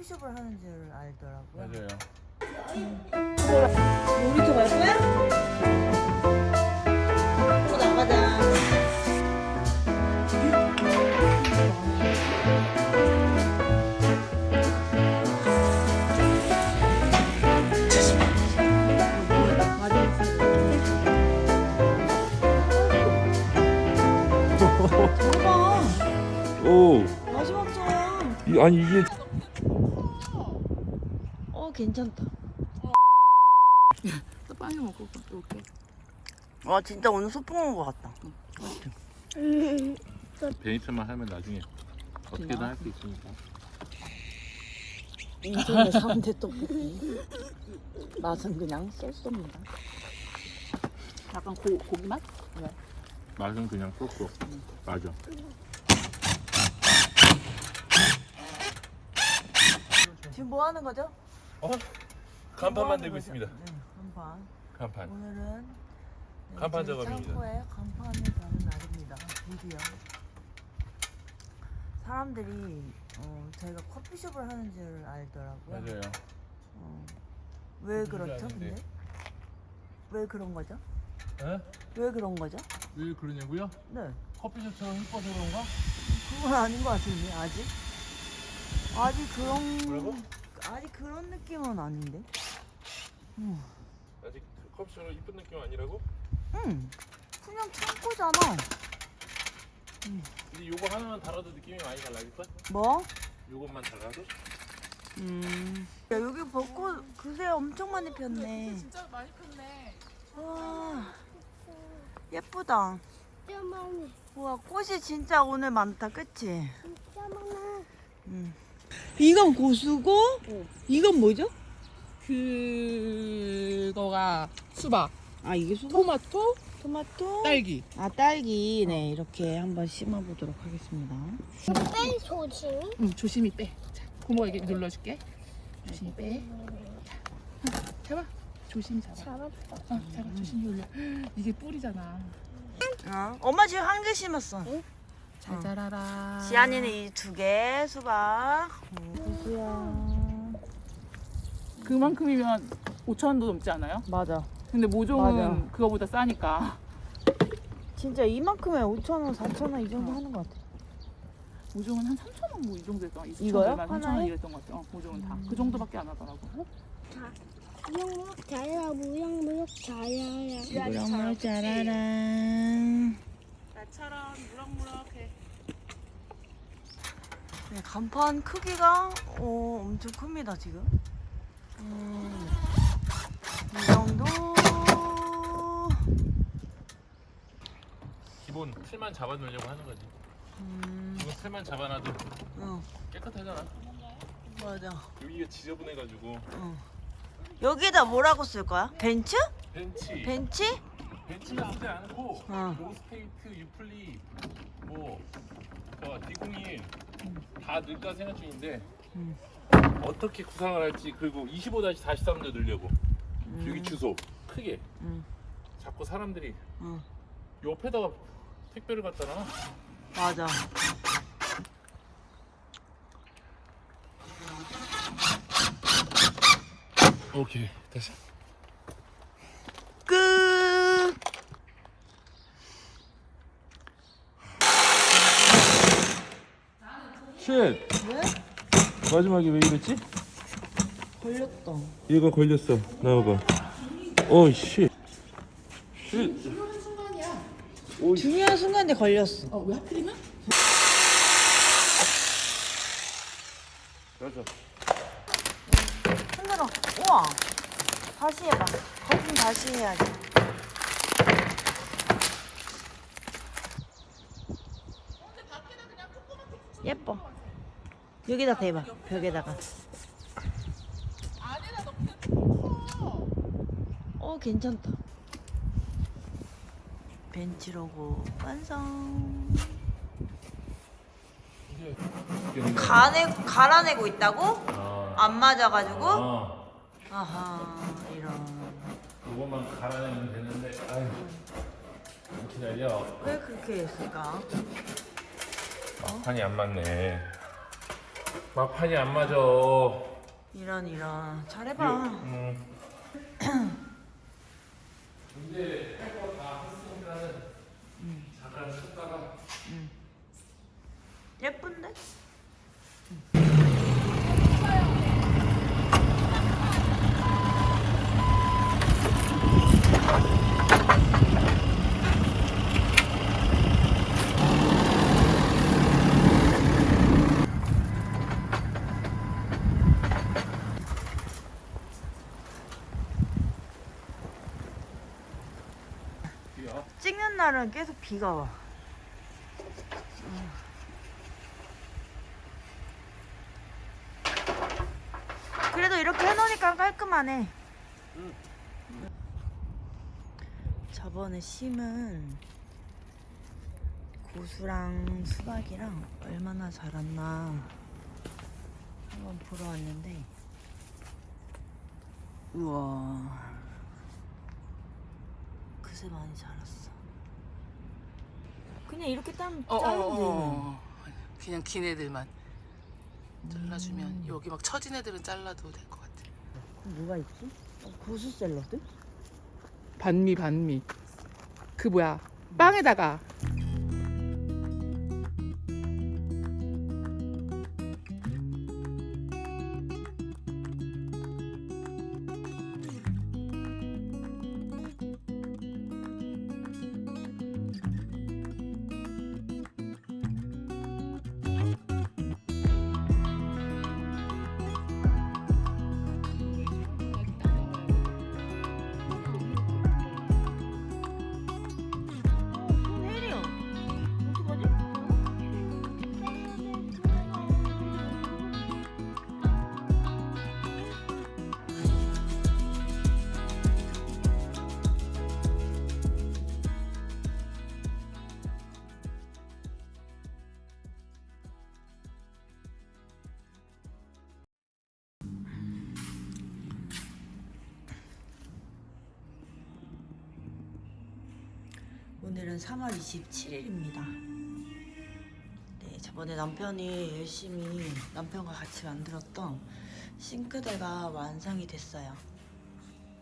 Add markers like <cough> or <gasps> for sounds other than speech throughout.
커피숍을 하는 줄 알더라고요. 맞아요. 놀이터 갈 거야? 또 나가자. 봐봐. 오, 마지막. 이, 아니 이게 어 괜찮다. 또 빵이 먹고 올게. 와 진짜 오늘 소풍 온 것 같다. 베니트만 하면 나중에 어떻게든? 할 수 있으니까. 인생의 3대 떡볶이. 맛은 그냥 쏠쏩니다. 약간 고, 고기 맛? 맛은 그냥 쏙쏙. 맞아. 지금 뭐 하는 거죠? 어? 뭐 간판 만들고? 있습니다. 네, 간판. 간판. 오늘은 네, 간판 저희 작업입니다. 창고에 간판을 다는 날입니다. 드디어. 사람들이 어, 저희가 커피숍을 하는 줄 알더라고요. 맞아요. 어, 왜 그렇죠, 아는데. 근데? 왜 그런 거죠? 에? 왜 그런 거죠? 왜 그러냐고요? 네, 커피숍처럼 이뻐서 그런가? 그건 아닌 것 같은데 아직. 아직 그런 뭐라고? 아직 그런 느낌은 아닌데. 음, 아직 커피숍처럼 이쁜 느낌 아니라고? 응, 그냥 창고잖아. 근데 요거 하나만 달아도 느낌이 많이 달라질걸? 뭐? 요것만 달아도? 음. 야, 여기 벚꽃 그새 엄청 많이 폈네. 진짜 많이 폈네. 와, 예쁘다. 진짜 많아. 우와, 꽃이 진짜 오늘 많다, 그치? 진짜 많아. 음. 이건 고수고, 이건 뭐죠? 그거가 수박, 아, 이게 수박? 토마토, 토마토? 딸기. 아, 딸기. 네, 이렇게 한번 심어보도록 하겠습니다. 빼 조심. 응, 조심히 빼. 자, 고모 이게 눌러줄게. 조심히 빼. 자, 잡아. 조심히 잡아. 잡았어. 어, 잡아. 조심히 올려. <gasps> 이게 뿌리잖아. 어? 엄마 지금 한 개 심었어. 잘 어. 자라라. 지안이는 이 두 개, 수박. 어, 고수야. 그만큼이면 5천 원도 넘지 않아요? 맞아. 근데 모종은 맞아. 그거보다 싸니까. 진짜 이만큼에 5,000원, 4,000원 이 정도 어. 하는 것 같아. 모종은 한 3천 원 뭐 이 정도 했던 거 같아. 이거요? 3천 원 하나에? 음. 이랬던 것 같아. 어, 모종은 다. 그 정도밖에 안 하더라고. 무역무역 자야 무역무역 자야야. 무럭무럭 자라라. 나처럼 무럭무럭해. 네, 간판 크기가 어, 엄청 큽니다 지금. 음, 이 정도. 기본 틀만 잡아놓으려고 하는 거지. 음, 기본 틀만 잡아놔도 어, 깨끗하잖아. 맞아. 여기가 지저분해가지고. 어. 여기다 뭐라고 쓸 거야? 벤츠? 벤치. 벤치? 벤치만 쓰지 않고 어. 로스테이트, 유플리, 뭐 어, 디공이 다 넣을까 생각 중인데 음. 어떻게 구상을 할지 그리고 25-43도 넣으려고 여기 주소 크게 음. 자꾸 사람들이 응, 옆에다가 택배를 갖다 놔 맞아. 오케이 다시 쉣 왜? 마지막에 왜 이랬지? 걸렸다. 얘가 걸렸어 나와봐 어이씨 쉣 중요한 순간에 걸렸어. 어, 왜 하필이면? 그래서 흔들어. 우와. 다시 해봐. 거품 다시 해야지. 예뻐. 여기다 대봐. 벽에다가. 안에다 넣으면 커. 어, 괜찮다. 벤치 로고 완성. 가내, 갈아내고 있다고? 아, 안 맞아가지고? 아 아하, 이런. 이것만 갈아내면 되는데 아유 좀 기다려 왜 그렇게 했을까? 판이 안 맞네 막판이 안 맞아. 이런 이런 잘해봐 음. 근데 할거다 했으니까는 잠깐 쉬다가 예쁜데? 날은 계속 비가 와. 그래도 이렇게 해놓으니까 깔끔하네. 저번에 심은 고수랑 수박이랑 얼마나 자랐나 한번 보러 왔는데. 우와. 그새 많이 자랐어 그냥 이렇게 따면 어, 어, 어, 돼 어. 그냥 긴 애들만 잘라주면 여기 막 처진 애들은 잘라도 될 것 같아. 그럼 뭐가 있지? 어, 고수 샐러드? 반미 반미. 그 뭐야 빵에다가 오늘은 3월 27일입니다. 네, 저번에 남편이 열심히 남편과 같이 만들었던 싱크대가 완성이 됐어요.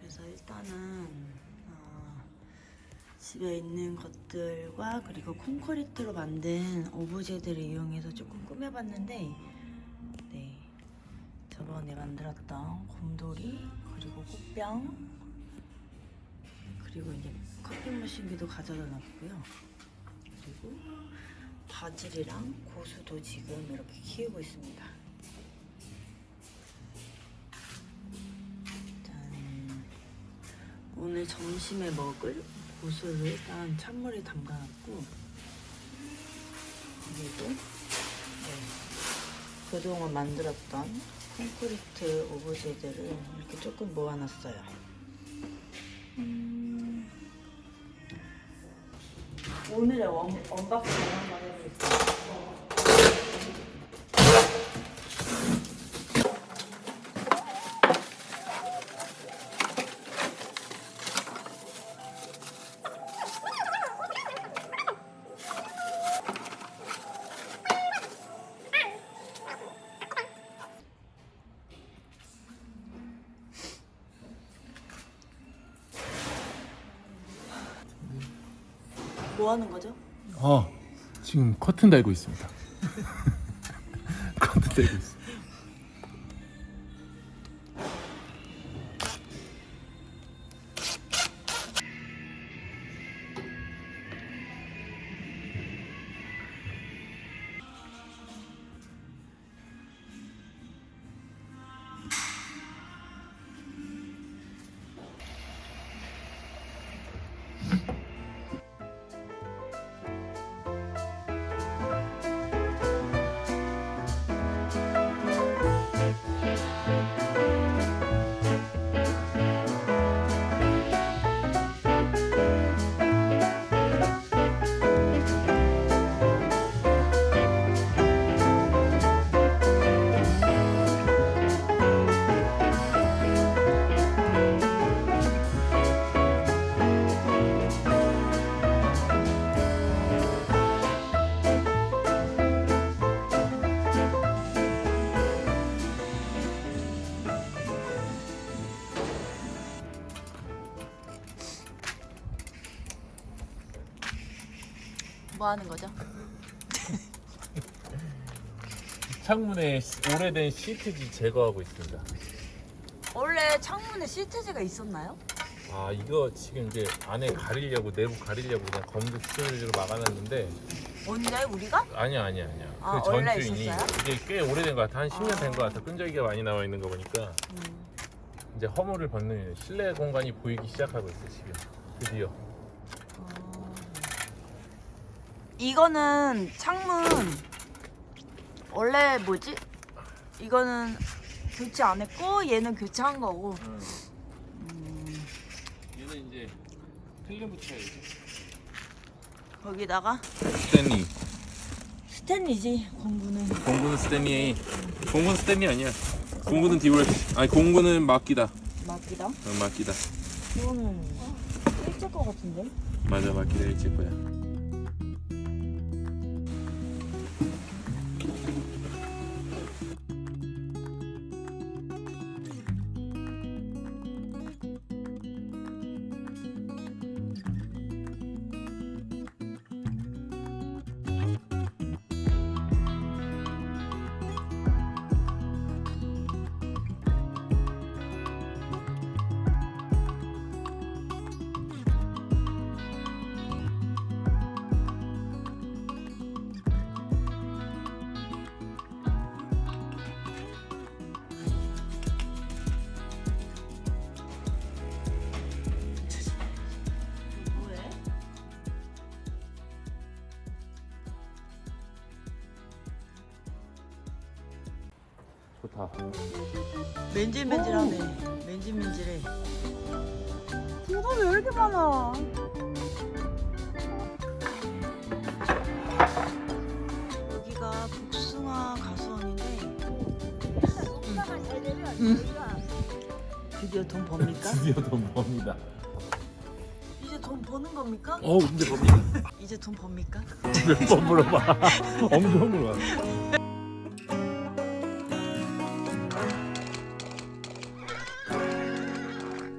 그래서 일단은 어, 집에 있는 것들과 그리고 콘크리트로 만든 오브제들을 이용해서 조금 꾸며봤는데 네, 저번에 만들었던 곰돌이 그리고 꽃병 그리고 이제 커피 머신기도 가져다 놨고요. 그리고 바질이랑 고수도 지금 이렇게 키우고 있습니다. 짠. 오늘 점심에 먹을 고수를 일단 찬물에 담가놨고 그리고 네, 그동안 만들었던 콘크리트 오브제들을 이렇게 조금 모아놨어요. 오늘의 원, 언박싱 한번 해보겠습니다. 뭐 하는 거죠? 어, 지금 커튼 달고 있습니다. <laughs> 커튼 달고 있어. 뭐 하는 거죠? 창문에 시- 오래된 시트지 제거하고 있습니다. 원래 창문에 시트지가 있었나요? 아 이거 지금 이제 안에 가리려고 내부 가리려고 그냥 검도 스테인리로 막아놨는데 언제 우리가? 아니야 아니야 아니야. 아, 그 원래 전주인이 있었어요? 이게 꽤 오래된 것 같아. 한 10년 된 아. 것 같아. 끈적이가 많이 나와 있는 거 보니까 음. 이제 허물을 벗는 실내 공간이 보이기 시작하고 있어 지금. 드디어. 어. 이거는 창문 원래 뭐지? 이거는 교체 안 했고 얘는 교체한 거고. 음, 얘는 이제 필름 붙여야지. 거기다가 스탠리. 스탠리지 공부는. 공구는 스탠리. 공구는 스탠리 아니야. 공구는 디올. 아니 공구는 막기다. 막기다. 어, 막기다. 이거는 일제 거 같은데? 맞아 막기다 일찍 거야. 좋다. 맨질맨질하네. 맨질맨질해. 등급이 왜 이렇게 많아? 여기가 복숭아 가수원인데 드디어 돈 법니까? <laughs> 드디어 돈 법니다. 이제 돈 버는 겁니까? 어 근데 법니다. 이제 돈 법니까? <laughs> 몇번 물어봐. <laughs> 엄청 물어봐.